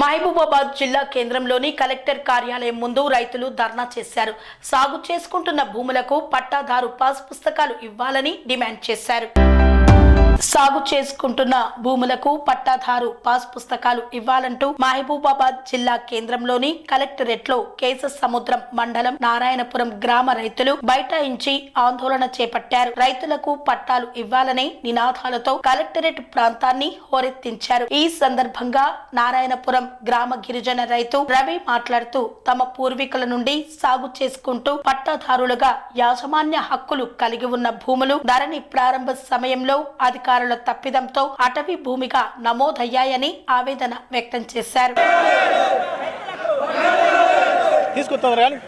మహబూబాబాద్ జిల్లా కేంద్రంలోని కలెక్టర్ కార్యాలయం ముందు రైతులు ధర్నా చేశారు. సాగు చేసుకుంటున్న భూములకు పట్టాదారు పాస్ పుస్తకాలు ఇవ్వాలని డిమాండ్ చేశారు. సాగు చేసుకుంటున్న భూములకు పట్టాదారు పాస్ పుస్తకాలు ఇవ్వాలంటూ మహబూబాబాద్ జిల్లా కేంద్రంలోని కలెక్టరేట్లో కేశ సముద్రం మండలం నారాయణపురం గ్రామ రైతులు బైఠాయించి ఆందోళన చేపట్టారు. రైతులకు పట్టాలు ఇవ్వాలనే నినాదాలతో కలెక్టరేట్ ప్రాంతాన్ని హోరెత్తించారు. ఈ సందర్భంగా నారాయణపురం గ్రామ గిరిజన రైతు రవి మాట్లాడుతూ తమ పూర్వీకుల నుండి సాగు చేసుకుంటూ పట్టాదారులుగా యాజమాన్య హక్కులు కలిగి ఉన్న భూములు ధరణి ప్రారంభ సమయంలో అధిక అధికారుల తప్పిదంతో అటవీ భూమిగా నమోదయ్యాయని ఆవేదన వ్యక్తం చేశారు. తీసుకొస్తారు?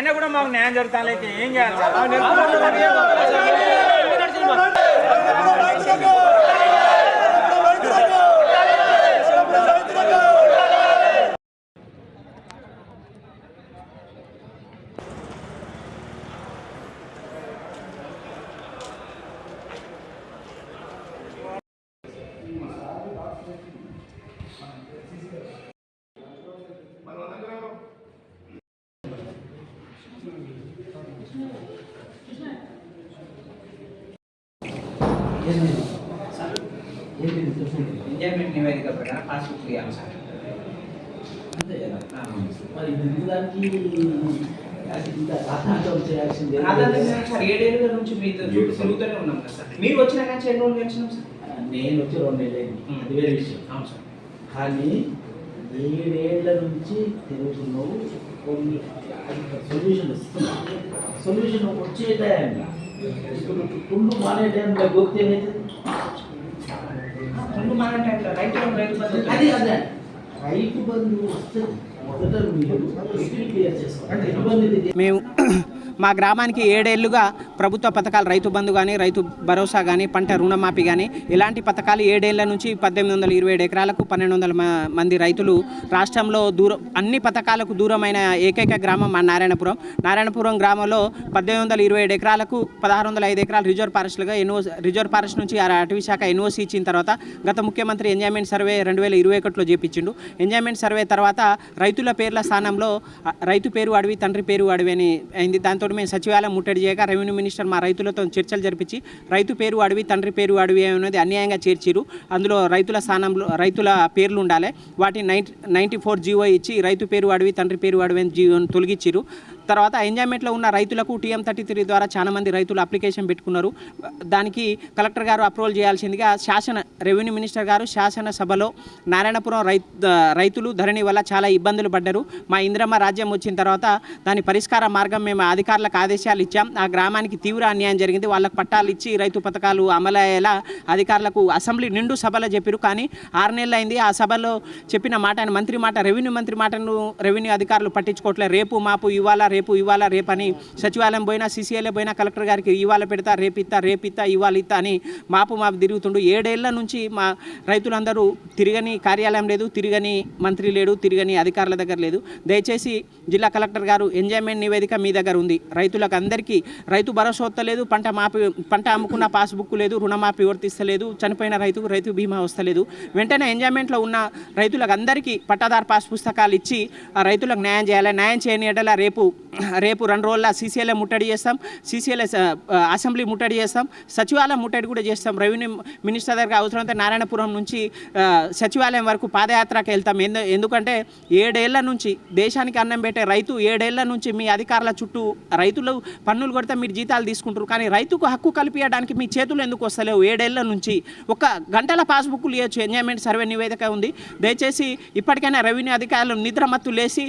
అయినా కూడా మాకు న్యాయం జరుగుతానైతే ఏం చేయాలి? ఎంజాయ్మెంట్ నివేదిక ప్రకారం పాస్బుక్ ఇవ్వాలి సార్. అంతే కదా? మరి దానికి ఏడేళ్ళ నుంచి మీతో తిరుగుతూనే ఉన్నాం కదా సార్. మీరు వచ్చిన కానీ ఎన్ని రోజులు సార్. నేను వచ్చి రెండేళ్ళైంది అది వేరే విషయం. అవును సార్. కానీ ఏడేళ్ళ నుంచి తిరుగుతున్నావు కొన్ని సొల్యూషన్ ఇస్తున్నా. సొల్యూషన్ వచ్చే టైంలో కుండు మానే టైంలో గొప్ప ఏమైతే ముందు మన టైంలో రైతు రైతు బంధు అది అదే. రైతు బంధు వస్తుంది మొదట మీరు క్లియర్ చేసుకోవాలి. మేము మా గ్రామానికి ఏడేళ్ళుగా ప్రభుత్వ పథకాలు రైతు బంధు కానీ రైతు భరోసా కానీ పంట రుణమాఫీ కానీ ఇలాంటి పథకాలు ఏడేళ్ళ నుంచి పద్దెనిమిది వందల ఇరవై ఏడు ఎకరాలకు పన్నెండు వందల మంది రైతులు రాష్ట్రంలో దూరం అన్ని పథకాలకు దూరమైన ఏకైక గ్రామం మా నారాయణపురం. నారాయణపురం గ్రామంలో పద్దెనిమిది వందల ఇరవై ఏడు ఎకరాలకు పదహారు వందల ఐదు ఎకరాలు రిజర్వ్ ఫారెస్ట్లుగా ఎన్ఓ రిజర్వ్ ఫారెస్ట్ నుంచి ఆ అటవీ శాఖ ఎన్ఓసి ఇచ్చిన తర్వాత గత ముఖ్యమంత్రి ఎంజాయ్మెంట్ సర్వే రెండు వేల ఇరవై ఒకటిలో చేపించిండు. ఎంజాయ్మెంట్ సర్వే తర్వాత రైతుల పేర్ల స్థానంలో రైతు పేరు అడవి తండ్రి పేరు అడవి అని అయింది. దాంతో మేము సచివాలయం ముట్టడి చేయగా రెవెన్యూ మినిస్టర్ మా రైతులతో చర్చలు జరిపించి రైతు పేరు అడవి తండ్రి పేరు అడవి అనేది అన్యాయంగా చేర్చిరు అందులో రైతుల స్థానంలో రైతుల పేర్లు ఉండాలి. వాటి నైన్ నైంటీ ఫోర్ జీవో ఇచ్చి రైతు పేరు అడవి తండ్రి పేరు అడవి అని జీవోని తొలగించిరు తర్వాత ఎంజాయ్మెంట్లో ఉన్న రైతులకు టీఎం థర్టీ త్రీ ద్వారా చాలామంది రైతులు అప్లికేషన్ పెట్టుకున్నారు. దానికి కలెక్టర్ గారు అప్రూవల్ చేయాల్సిందిగా శాసన రెవెన్యూ మినిస్టర్ గారు శాసనసభలో నారాయణపురం రైతు రైతులు ధరణి వల్ల చాలా ఇబ్బందులు పడ్డారు. మా ఇంద్రమ్మ రాజ్యం వచ్చిన తర్వాత దాని పరిష్కార మార్గం మేము అధికారులకు ఆదేశాలు ఇచ్చాం. ఆ గ్రామానికి తీవ్ర అన్యాయం జరిగింది. వాళ్ళకు పట్టాలు ఇచ్చి రైతు పథకాలు అమలయ్యేలా అధికారులకు అసెంబ్లీ నిండు సభలో చెప్పారు. కానీ ఆరు నెలలు అయింది ఆ సభలో చెప్పిన మాట మంత్రి మాట రెవెన్యూ మంత్రి మాటను రెవెన్యూ అధికారులు పట్టించుకోవట్లేదు. రేపు మాపు ఇవాళ రేపు రేపు ఇవాళ రేపని సచివాలయం పోయినా సీసీఎల్ఏ పోయినా కలెక్టర్ గారికి ఇవాళ పెడతా రేపు ఇస్తా ఇవాళ ఇస్తా అని మాపు మాపు తిరుగుతుండు. ఏడేళ్ళ నుంచి మా రైతులందరూ తిరగని కార్యాలయం లేదు తిరగని మంత్రి లేడు తిరగని అధికారుల దగ్గర లేదు. దయచేసి జిల్లా కలెక్టర్ గారు ఎంజాయ్మెంట్ నివేదిక మీ దగ్గర ఉంది. రైతులకు అందరికీ రైతు భరోసా వస్తలేదు పంట మాపి పంట అమ్ముకున్న పాస్బుక్ లేదు రుణమాఫీ వర్తిస్తలేదు చనిపోయిన రైతుకు రైతు బీమా వస్తలేదు. వెంటనే ఎంజాయ్మెంట్లో ఉన్న రైతులకు అందరికీ పట్టాదారు పాస్ పుస్తకాలు ఇచ్చి ఆ రైతులకు న్యాయం చేయాలి. న్యాయం చేయని ఎడల రేపు రేపు రెండు రోజుల సీసీఎల్ఏ ముట్టడి చేస్తాం సీసీఎల్ఏ అసెంబ్లీ ముట్టడి చేస్తాం సచివాలయం ముట్టడి కూడా చేస్తాం. రెవెన్యూ మినిస్టర్ దగ్గర అవసరమైతే నారాయణపురం నుంచి సచివాలయం వరకు పాదయాత్రకి వెళ్తాం. ఎందు ఎందుకంటే ఏడేళ్ళ నుంచి దేశానికి అన్నం పెట్టే రైతు ఏడేళ్ళ నుంచి మీ అధికారుల చుట్టూ రైతులు పన్నులు కొడితే మీరు జీతాలు తీసుకుంటారు. కానీ రైతుకు హక్కు కల్పించడానికి మీ చేతులు ఎందుకు వస్తలేవు? ఏడేళ్ళ నుంచి ఒక గంటల పాస్బుక్లు ఇవ్వచ్చు ఎంజాయ్మెంట్ సర్వే నివేదిక ఉంది. దయచేసి ఇప్పటికైనా రెవెన్యూ అధికారులు నిద్రమత్తు లేసి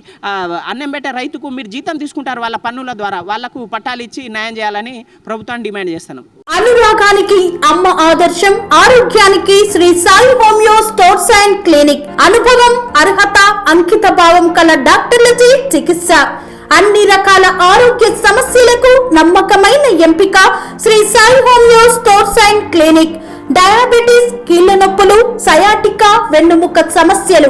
అన్నం పెట్టే రైతుకు మీరు జీతం చూసుకుంటారు వాళ్ళ పన్నుల ద్వారా. వాళ్ళకు పట్టాలు ఇచ్చి న్యాయం చేయాలని ప్రభుత్వాన్ని డిమాండ్ చేస్తున్నాం. అనురాగానికి అమ్మ ఆదర్శం ఆరోగ్యానికి Shri Sai homeo stores and clinic. అనుభవం అర్హత అంకిత భావం కల డాక్టర్లచే చికిత్స. అన్ని రకాల ఆరోగ్య సమస్యలకు నమ్మకమైన ఎంపిక Shri Sai homeo stores and clinic. Diabetes కీళ్ళ నొప్పులు సయాటికా వెన్నుముక సమస్యలు